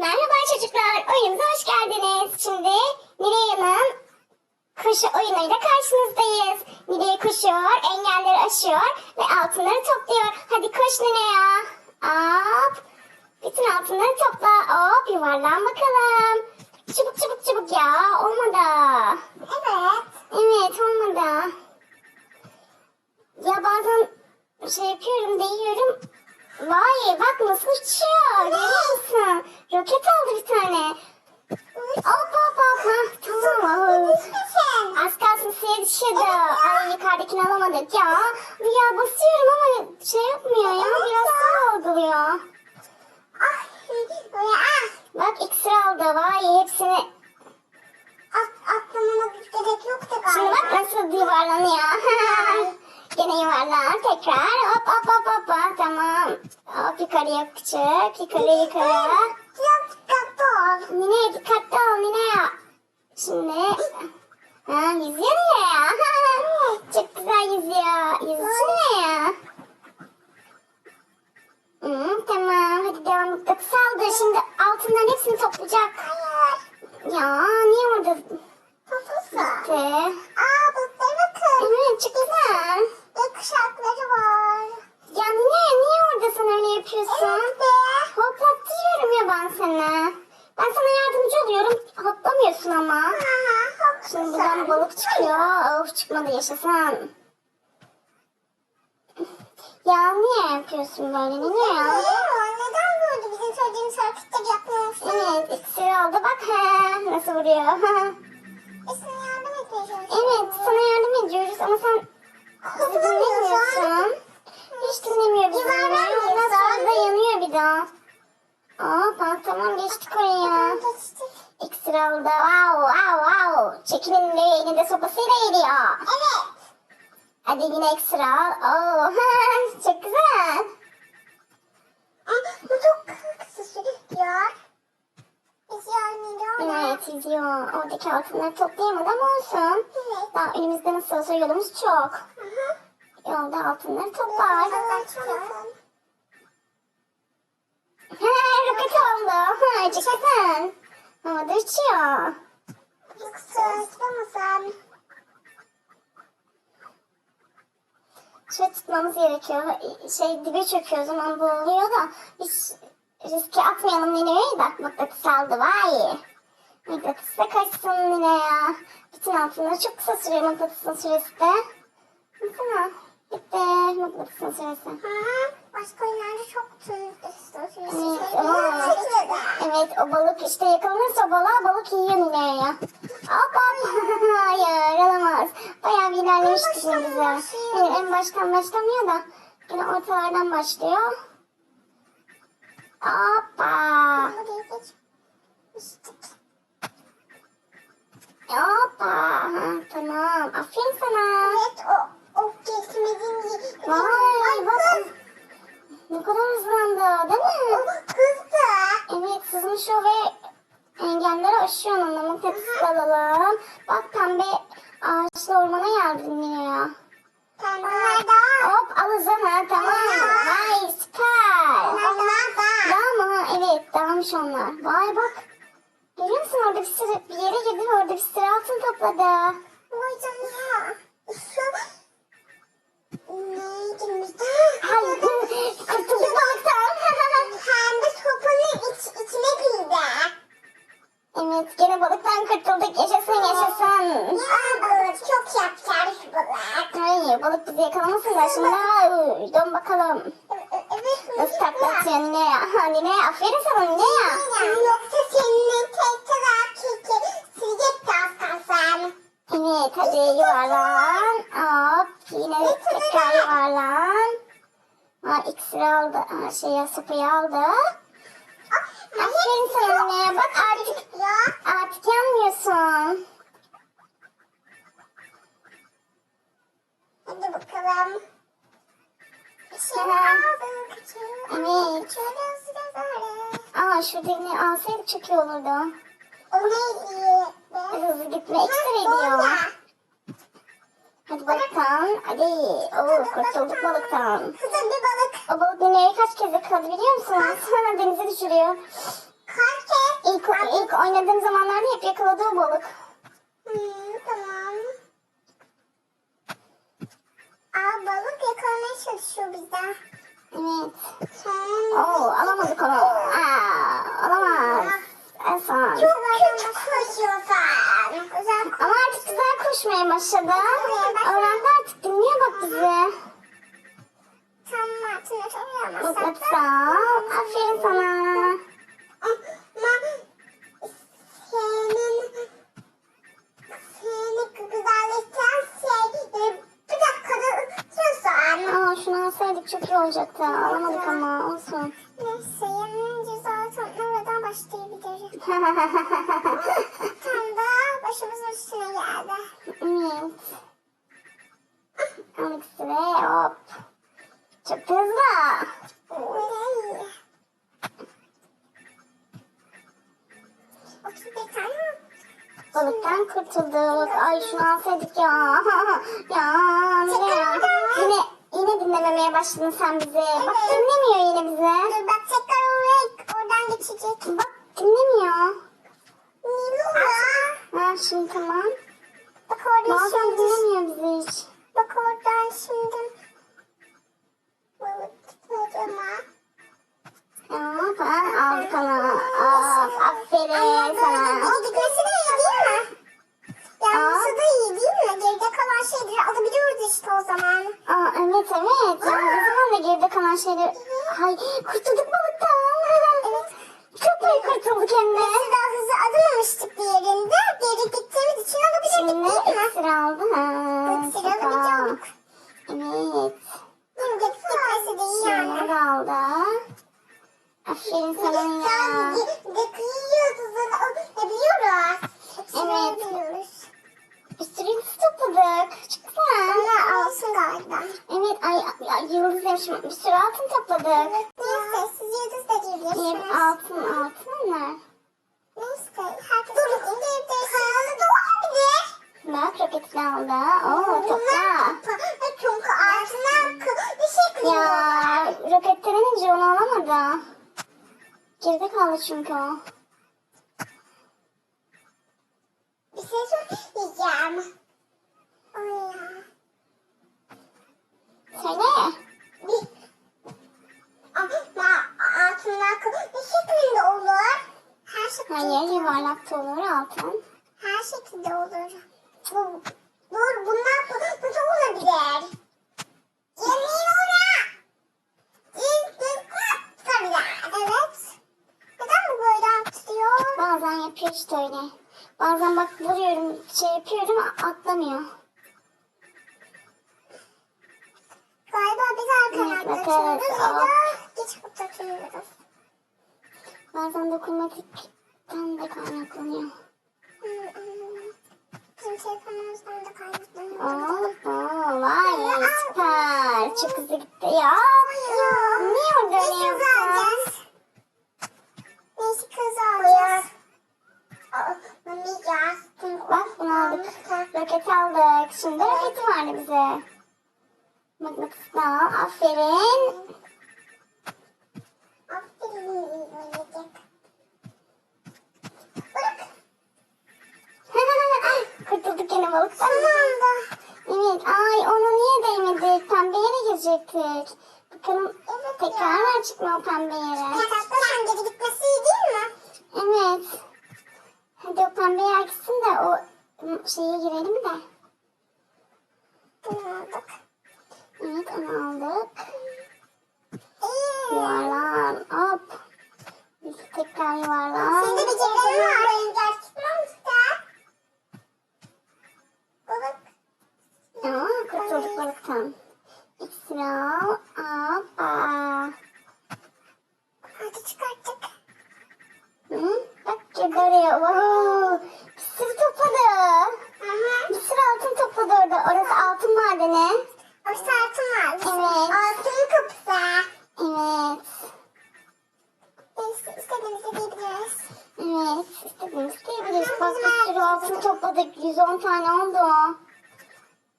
Merhaba çocuklar, oyunumuza hoş geldiniz. Şimdi Nilay'ın koşu oyunuyla karşınızdayız. Nilay koşuyor, engelleri aşıyor ve altınları topluyor. Hadi koş Nilay. Hop. Bütün altınları topla. Hop yuvarlan bakalım. Çabuk çabuk çabuk ya. Olmadı. Evet. Evet olmadı. Ya bazen şey yapıyorum, değiyorum. Vay bak nasıl uçuyor. Görüyor musun? Roket aldı bir tane. Hop hop hop. Tamam. Az kalsın suya düşüyordu. Ay yukarıdakini alamadık ya. Ya basıyorum ama şey yapmıyor ya. Biraz su algılıyor. Bak iksir aldı. Vay hepsini. Atlamama gerek yoktu Şimdi bak galiba. nasıl yuvarlanıyor. Gene yuvarlan tekrar. Hop hop hop hop. hop. Tamam. Hop yukarıya küçük. Yukarı yukarı. Çok dikkatli ol. Nine dikkatli ol Nine. Şimdi ha, yüzüyor Nine ya. Çok güzel yüzüyor. Yüzsene ya. Hı, tamam hadi devam et. Saldır şimdi altından hepsini toplayacak. Hayır. Ya niye orada Topusu. gitti? Aa bulutlara bakın. Evet çok güzel. Ve kuşakları var. Ya Nine niye orada sen öyle yapıyorsun? Evet be. Hoplattırıyorum ya ben seni. Ben sana yardımcı oluyorum. Hoplamıyorsun ama. Aha, çok Şimdi güzel. buradan balık çıkıyor. Of çıkmadı yaşasın. Ya niye yapıyorsun böyle niye ya? Neden böyle bizim söylediğimiz hareketleri yapmıyorsun? Evet iksir aldı bak he nasıl vuruyor. Biz sana yardım etmeye evet sana yardım ediyoruz ama sen bizi dinlemiyorsun. Hiç dinlemiyor bizi. Yuvarlanmıyorsun. Ondan sonra da yanıyor bir daha. Aa bak tamam geçtik oraya. İksir aldı. Wow wow wow. Çekinin ve elinde sopasıyla geliyor. Evet. Hadi yine iksir al. Oo, çok güzel. Bu çok kısa sürüyor. Evet izliyor. Oradaki altınları toplayamadı ama olsun. Evet. Daha önümüzde nasıl olsa yolumuz çok. Hı hı. Yolda altınları toplar. He, roket oldu. Ha, çıksın. Havada uçuyor. Yoksa istemesen. Şöyle tutmamız gerekiyor. Şey dibe çöküyor o zaman boğuluyor da. Hiç riske atmayalım Nine'yi de. Mıknatıs aldı vay. Mıknatıs da kaçsın Nine ya. Bütün altınları çok kısa sürüyor mıknatısın süresi de. Baksana. Bitti mıknatısın süresi. Hı hı. Başka oyunlarda çok sürüyor. Evet, Evet o balık işte yakalanırsa balığa balık yiyor Nine ya. Hop hop. Hayır alamaz. Bayağı bir ilerlemiştik En şimdi baştan başlamıyor da. Yine ortalardan başlıyor. Hoppa. Hoppa. Ha, tamam. Aferin sana. Evet o, o geçmediğin gibi. Vay bak. Ne kadar hızlandı değil O mi? hızlı. Evet sızmış o ve engelleri aşıyor onunla. Mıknatıs alalım. Bak pembe ağaçlı ormana geldin yine ya. Onlar da. Hop al hızı ha tamam. Vay süper. Onlar da. Dağ mı? Ha, Evet dağmış onlar. Vay bak. Görüyor musun orada bir sürü bir yere girdi ve orada bir sürü altın topladı. Vay canına. Neydi bizde? Ay kurtulduk balıktan. Pembe sopanın iç, içine girdi. evet gene balıktan kurtulduk. Yaşasın yaşasın. Aa balık çok yapacağız balık. Hayır balık bizi yakalamasın da şimdi. Dön bakalım. Nasıl atıyor Nine ya? Nine aferin sana Nine ya. Yoksa seninle tek taraf keki silecek kalsam. Evet hadi yuvarlan. Hop yine tekrar yuvarlan. Ha iksir aldı. Ha şey sopayı aldı. Aferin sana Nine. Bak artık artık yanmıyorsun. Hadi bakalım. Bir şey Tamam. aldık. Evet. Aa şuradakini alsaydık çok iyi olurdu. O neydi? Hızlı gitme iksir ediyor. Hadi balıktan. Hadi. Oo, kurtulduk balıktan. Kızım bir balık. O balık Nine'yi kaç kez yakaladı biliyor musun? Sonra denize düşürüyor. Kaç kez İlk, ilk oynadığım zamanlarda hep yakaladığı balık. Hmm, tamam. Aa balık yakalamaya çalışıyor bizden. Evet. Oo alamadık onu. Aa, alamaz. Hasan. Çok kötü koşuyorsun. Ama artık güzel koşmaya başladı. Öğrendi artık çok olacaktı. Alamadık ama olsun. Neyse yanın cezası oradan başlayabiliriz. Tam da başımızın üstüne geldi. evet. Aldık size hop. Çok hızlı. Oley. 31 tane mi? Balıktan kurtulduk. Ay şunu alsaydık ya. ya ne ya? Yine, yine dinlememeye başladın sen bizi. Bak Evet. dinlemiyor yine bizi. Dur bak tekrar oraya oradan geçecek. Bak dinlemiyor. Nilüfer. Ha şimdi tamam. Bak orada Bazen şimdi. dinlemiyor bizi hiç. Bak oradan şimdi. Balık tutacağım. Ya ben aldık onu. Of aferin sana. O gitmesi de iyi değil mi? Yanması da iyi değil mi? Geride kalan şeyleri alabiliyoruz işte o zaman. Aa, evet evet. Yani o zaman da geride kalan şeyler... Hay kurtulduk balıktan. Evet. Çok hem de. Biz daha hızlı alamamıştık bir yerinde. Geri gittiğimiz için Şimdi alabilirdik değil mi? iksir aldı. Ha, İksir süper. alabiliyorduk. Evet. Değil mi? Gitmesi de iyi yani. Şimdi aldı. Aferin sana ya. Biliyoruz. Evet. Bir sürü yıldız topladık. Çok güzel. Ama alsın galiba. Evet ay, ay yıldız demişim. Bir sürü altın topladık. Siz geliyorsunuz. altın altın onlar. Neyse. Kayalı da olabilir. Bak roketini aldı. Oo topla. Çünkü altına bir şey. Ya roketten inince onu alamadı. Geride kaldı çünkü o. Bir şey söyleyeceğim. Söyle. Bir... Altına bir şeklinde olur. Her şekilde. Hayır yuvarlak da olur altın. Her şekilde olur. Bu, dur bunlar bu, bu da olabilir. Yemin ora. Evet. Neden bu böyle artıyor? Bazen yapıyor işte öyle. Bazen bak vuruyorum şey yapıyorum atlamıyor. Galiba biz atıyoruz ya da Hop. geç atıyoruz. Bazen dokunmatikten de kaynaklanıyor. Bizim telefonumuzdan da kaynaklanıyor. Oo, vay süper. Çok hızlı gitti ya. Niye orada yaptın? alacağız. Biz kız alacağız. Mami yaz. Bak bunu aldık. Roket aldık. Şimdi roketi vardı bize. Aferin. Aferin Balıktan. Son anda. Evet. Ay ona niye değmedik? Pembe yere girecektik. Bakalım Evet tekrar ya. çıkma o pembe yere. Yatakta sen geri gitmesi iyi değil mi? Evet. Hadi o pembe yer gitsin de o şeye girelim de. Bunu aldık. Evet onu aldık. Yuvarlan. Hop. Biz tekrar yuvarlan. Senin de becerilerin var. Benim ders tutmamışlar. Balık. Aa, kurtulduk balıktan. İksiri al. Hoppa. Hadi çıkarttık. Hı? Oraya. Wow. Bir sürü topladı. Aha. Bir sürü altın topladı orada. Orası altın madeni. O saatım var. Evet. Altın kapısı. Evet. Biz istediğimizi diyebiliriz. Evet. İstediğimiz diyebiliriz. Bak bir sürü altın topladık. 110 tane oldu.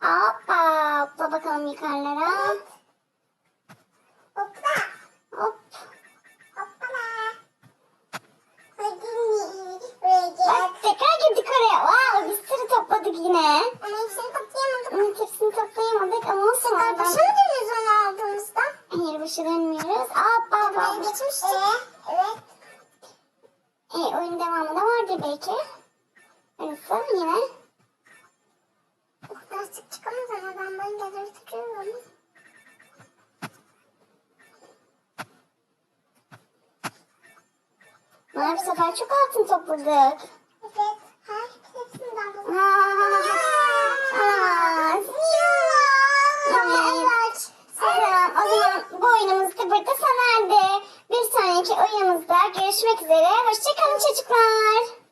Hoppa. Hopla bakalım yukarılara. Hopla. yine. Onun hepsini toplayamadık. Onun hepsini toplayamadık ama olsun. Tekrar başa mı dönüyoruz onu aldığımızda? Hayır başa dönmüyoruz. Aa bak bak. geçmiştik. Ee, evet. E, oyun devamında vardır belki. Nasıl yine? Oh, lastik çıkamaz ama ben böyle geliri tutuyorum. Bana bu sefer çok altın topladık. Evet. Her hepsinden bulduk. Ha, oyunumuz da burada sona erdi. Bir sonraki oyunumuzda görüşmek üzere. Hoşçakalın çocuklar.